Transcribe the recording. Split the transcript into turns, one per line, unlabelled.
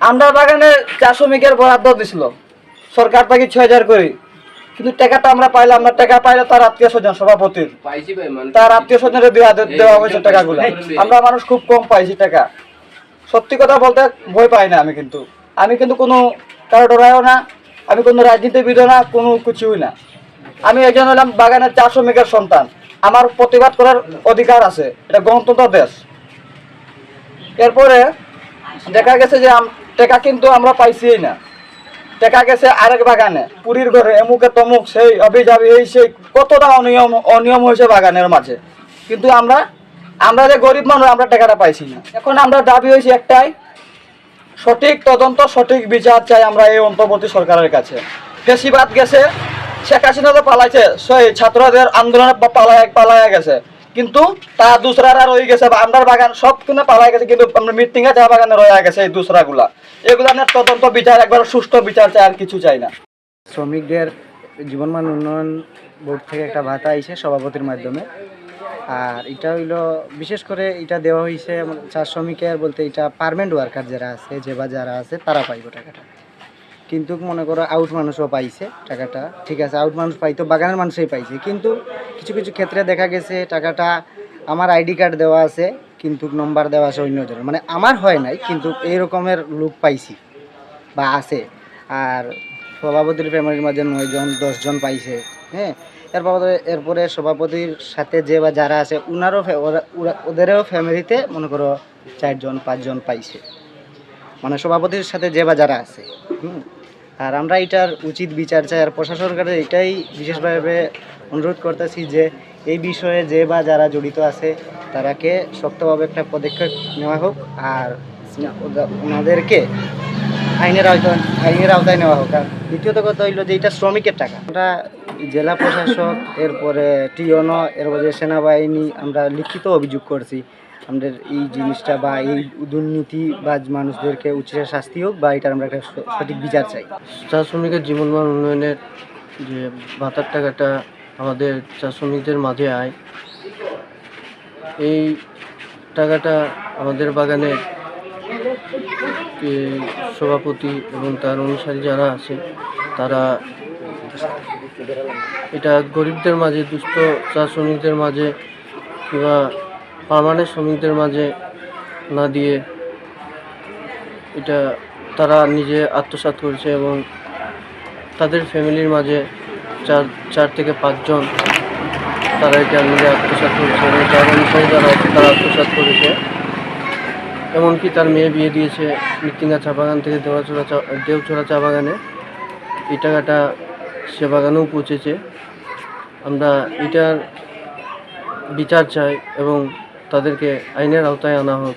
আমরা বাগানে চা শ্রমিকের বরাদ্দ দিছিল সরকার থেকে ছয় হাজার করে। কিন্তু টাকাটা আমরা পাইলাম আমরা টাকা পাইলে তার আত্মীয় স্বজন সভাপতির।
মানে
তার আত্মীয় স্বজনের দেওয়া দেওয়া হয়েছে টাকাগুলো। আমরা মানুষ খুব কম পাইছি টাকা। সত্যি কথা বলতে ভয় পাই না আমি কিন্তু। আমি কিন্তু কোনো কারও ডরাইও না আমি কোনো রাজনীতিবিদও না কোনো কিছুই না। আমি একজন হলাম বাগানের চা শ্রমিকের সন্তান। আমার প্রতিবাদ করার অধিকার আছে এটা গণতন্ত্র দেশ। এরপরে দেখা গেছে যে আম- টাকা কিন্তু আমরা পাইছিই না। টাকা গেছে আরেক বাগানে, পুরীর ঘরে, এমুকে তমুক, সেই অভিযাবি এই সেই, কতটা অনিয়ম অনিয়ম হয়েছে বাগানের মাঝে। কিন্তু আমরা আমরা যে গরিব মানুষ, আমরা টাকাটা পাইছি না। এখন আমরা দাবি হয়েছি একটাই, সঠিক তদন্ত, সঠিক বিচার চাই আমরা এই অন্তর্বর্তী সরকারের কাছে। ফেসিবাদ গেছে, শেখ হাসিনা তো পালাইছে, সেই ছাত্রদের আন্দোলনে পালায় পালায় গেছে। কিন্তু তা দুসরারা রয়ে গেছে, বা আমরার বাগান সব কিনে পালায় গেছে, কিন্তু আমরা মৃত্যুঙ্গা চা বাগানে রয়ে গেছে এই দুসরা গুলা এগুলা নিয়ে তদন্ত বিচার একবার সুষ্ঠু বিচার চাই, আর কিছু চাই না।
শ্রমিকদের জীবনমান উন্নয়ন বোর্ড থেকে একটা ভাতা আইছে সভাপতির মাধ্যমে। আর এটা হইল, বিশেষ করে এটা দেওয়া হয়েছে চা শ্রমিকের বলতে এটা পারমানেন্ট ওয়ার্কার যারা আছে, যে বা যারা আছে, তারা পাইব টাকাটা। কিন্তু মনে করো আউট মানুষও পাইছে টাকাটা। ঠিক আছে আউট মানুষ পাইতো বাগানের মানুষই পাইছে। কিন্তু কিছু কিছু ক্ষেত্রে দেখা গেছে টাকাটা আমার আইডি কার্ড দেওয়া আছে, কিন্তু নম্বর দেওয়া আছে অন্যজনের মানে আমার হয় নাই, কিন্তু এই রকমের লোক পাইছি বা আছে। আর সভাপতির ফ্যামিলির মাঝে নয়জন, দশজন পাইছে হ্যাঁ। এরপর এরপরে সভাপতির সাথে যে বা যারা আছে ওনারও ওদেরও ফ্যামিলিতে মনে করো চারজন, পাঁচজন পাইছে। মানে সভাপতির সাথে যে বা যারা আছে আর আমরা এটার উচিত বিচার চাই, আর প্রশাসনের কাছে এটাই বিশেষভাবে অনুরোধ করতেছি যে এই বিষয়ে যে বা যারা জড়িত আছে, তারাকে শক্তভাবে একটা পদক্ষেপ নেওয়া হোক, আর ওনাদেরকে আইনের আওতায় আইনের আওতায় নেওয়া হোক। আর দ্বিতীয়ত কথা হইল যে এটা শ্রমিকের টাকা। আমরা জেলা প্রশাসক, এরপরে টিওনো, এরপরে সেনাবাহিনী, আমরা লিখিত অভিযোগ করছি আমাদের এই জিনিসটা বা এই দুর্নীতি বা মানুষদেরকে উচিত শাস্তি হোক বা এটার আমরা একটা সঠিক বিচার চাই।
চা শ্রমিকের জীবনমান উন্নয়নের যে ভাতার টাকাটা আমাদের চা শ্রমিকদের মাঝে আয়, এই টাকাটা আমাদের বাগানের সভাপতি এবং তার অনুসারী যারা আছে, তারা এটা গরিবদের মাঝে, দুস্থ চা শ্রমিকদের মাঝে কিংবা পার্মানেন্ট শ্রমিকদের মাঝে না দিয়ে এটা তারা নিজে আত্মসাৎ করেছে এবং তাদের ফ্যামিলির মাঝে চার চার থেকে পাঁচজন তারা এটা নিজে আত্মসাৎ করেছে এবং তার অনুসারে যারা আছে তারা আত্মসাৎ করেছে। এমনকি তার মেয়ে বিয়ে দিয়েছে মৃত্যুঙ্গা চা বাগান থেকে দেওয়াচড়া চা দেওছড়া চা বাগানে। এই টাকাটা সে বাগানেও পৌঁছেছে। আমরা এটার বিচার চাই এবং তাদেরকে আইনের আওতায় আনা হোক।